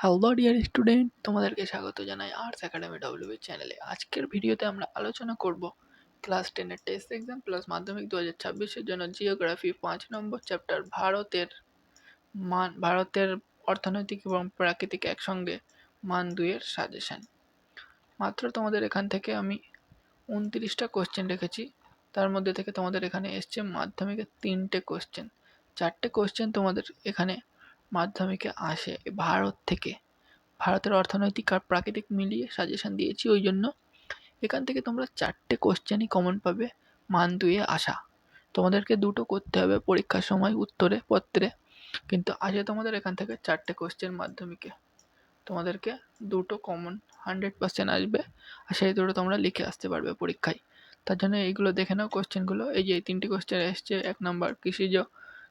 Hello dear student তোমাদেরকে স্বাগত জানাই আর্টস একাডেমি ডব্লিউবি চ্যানেলে আজকের ভিডিওতে আমরা আলোচনা করব ক্লাস টেনের টেস্ট এক্সাম প্লাস মাধ্যমিক দু হাজার ছাব্বিশের জন্য জিওগ্রাফি পাঁচ নম্বর চ্যাপ্টার ভারতের মান, ভারতের অর্থনৈতিক এবং প্রাকৃতিক একসঙ্গে মান দুয়ের সাজেশন মাত্র তোমাদের এখান থেকে আমি উনত্রিশটা কোশ্চেন রেখেছি। তার মধ্যে থেকে তোমাদের এখানে এসছে মাধ্যমিকের তিনটে কোশ্চেন চারটে কোশ্চেন তোমাদের এখানে মাধ্যমিকে আসে ভারত থেকে। ভারতের অর্থনৈতিক আর প্রাকৃতিক মিলিয়ে সাজেশান দিয়েছি, ওই জন্য এখান থেকে তোমরা চারটে কোশ্চেনই কমন পাবে মান দুয়ে আসা। তোমাদেরকে দুটো করতে হবে পরীক্ষার সময় উত্তরে, পত্রে। কিন্তু আসে তোমাদের এখান থেকে চারটে কোশ্চেন মাধ্যমিকে। তোমাদেরকে দুটো কমন হান্ড্রেড পার্সেন্ট আসবে আর সেই দুটো তোমরা লিখে আসতে পারবে পরীক্ষায়। তার জন্য এইগুলো দেখে নাও কোশ্চেনগুলো এই যে তিনটি কোশ্চেন এসছে, এক নম্বর কৃষিজ,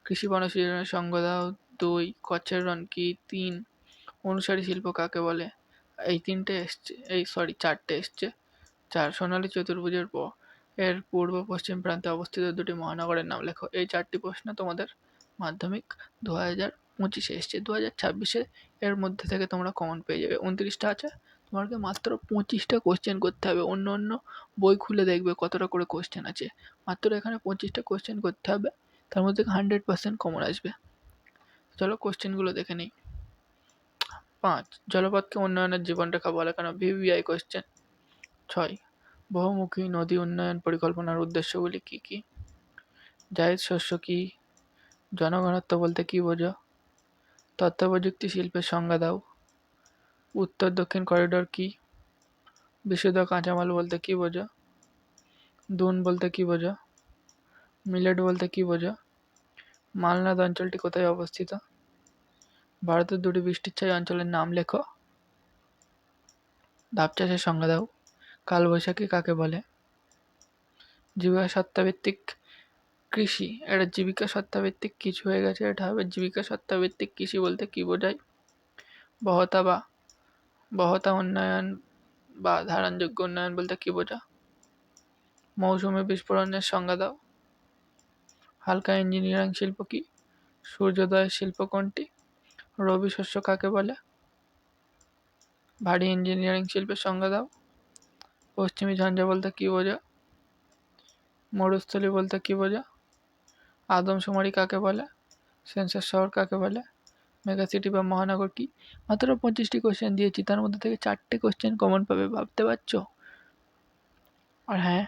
কৃষি বনসৃজনের দাও দুই, কচ্ছের রন কি তিন? অনুসারী শিল্প কাকে বলে? এই তিনটে এসছে, এই সরি চারটে এসছে। চার সোনালী চতুর্ভুজের পর এর পূর্ব পশ্চিম প্রান্তে অবস্থিত দুটি মহানগরের নাম লেখো। এই চারটি প্রশ্ন তোমাদের মাধ্যমিক দু হাজার পঁচিশে এসছে। দু হাজার ছাব্বিশে এর মধ্যে থেকে তোমরা কমন পেয়ে যাবে। উনত্রিশটা আছে। তোমাকে মাত্র পঁচিশটা কোশ্চেন করতে হবে। অন্য অন্য বই খুলে দেখবে কতটা করে কোশ্চেন আছে। মাত্র এখানে পঁচিশটা কোশ্চেন করতে হবে। তার মধ্যে হান্ড্রেড পার্সেন্ট কমন আসবে। চলো কোশ্চেনগুলো দেখে নিই। পাঁচ, জলপথকে উন্নয়নের জীবনরেখা বলে কেন? ভিভিআই কোশ্চেন ছয়, বহুমুখী নদী উন্নয়ন পরিকল্পনার উদ্দেশ্যগুলি কী কী? জায়দ শস্য কী? জনঘনত্ব বলতে কী বোঝো? তথ্য প্রযুক্তি শিল্পের সংজ্ঞা দাও। উত্তর দক্ষিণ করিডোর কী? বিশুদ্ধ কাঁচামাল বলতে কী বোঝো? দুন বলতে কী বোঝো? মিলেট বলতে কী বোঝো? মালনাদ অঞ্চলটি কোথায় অবস্থিত? ভারতের দুটি বৃষ্টিচ্ছায় অঞ্চলের নাম লেখো। ধাপ চাষের সংজ্ঞা দাও। কালবৈশাখী কাকে বলে? জীবিকা সত্তাভিত্তিক কৃষি। এটা জীবিকা সত্তাভিত্তিক কিছু হয়ে গেছে। এটা হবে জীবিকা সত্তাভিত্তিক কৃষি বলতে কী বোঝায়? বহতা বা, বহতা উন্নয়ন বা ধারণযোগ্য উন্নয়ন বলতে কী বোঝা মৌসুমী বিস্ফোরণের সংজ্ঞা দাও। হালকা ইঞ্জিনিয়ারিং শিল্প কী? সূর্যোদয়ের শিল্প কোনটি? রবি শস্য কাকে বলে? ভারী ইঞ্জিনিয়ারিং শিল্পের সংজ্ঞা দাও। পশ্চিমী ঝঞ্ঝা বলতে কী বোঝা? মরুস্থলী বলতে কী বোঝা? আদমশুমারি কাকে বলে? সেন্সার শহর কাকে বলে? মেগা সিটি বা মহানগর কি? মাত্র পঁচিশটি কোশ্চেন দিয়েছি, তার মধ্যে থেকে চারটে কোশ্চেন কমন পাবে, ভাবতে পারছ? আর হ্যাঁ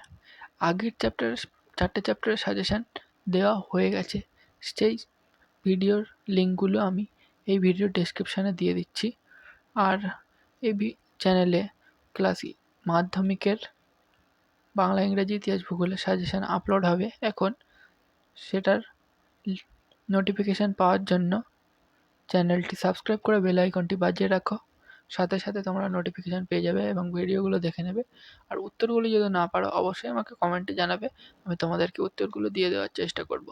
আগের চ্যাপ্টারের চারটে চ্যাপ্টারের সাজেশান দেওয়া হয়ে গেছে। সেই ভিডিওর লিঙ্কগুলো আমি এই ভিডিও ডেসক্রিপশানে দিয়ে দিচ্ছি। আর এই চ্যানেলে ক্লাস মাধ্যমিকের বাংলা, ইংরাজি, ইতিহাস, ভূগোলের সাজেশান আপলোড হবে। এখন সেটার নোটিফিকেশান পাওয়ার জন্য চ্যানেলটি সাবস্ক্রাইব করে বেল আইকনটি বাজিয়ে রাখো। সাথে সাথে তোমরা নোটিফিকেশান পেয়ে যাবে এবং ভিডিওগুলো দেখে নেবে। আর উত্তরগুলো যদি না পারো, অবশ্যই আমাকে কমেন্টে জানাবে। আমি তোমাদেরকে উত্তরগুলো দিয়ে দেওয়ার চেষ্টা করব।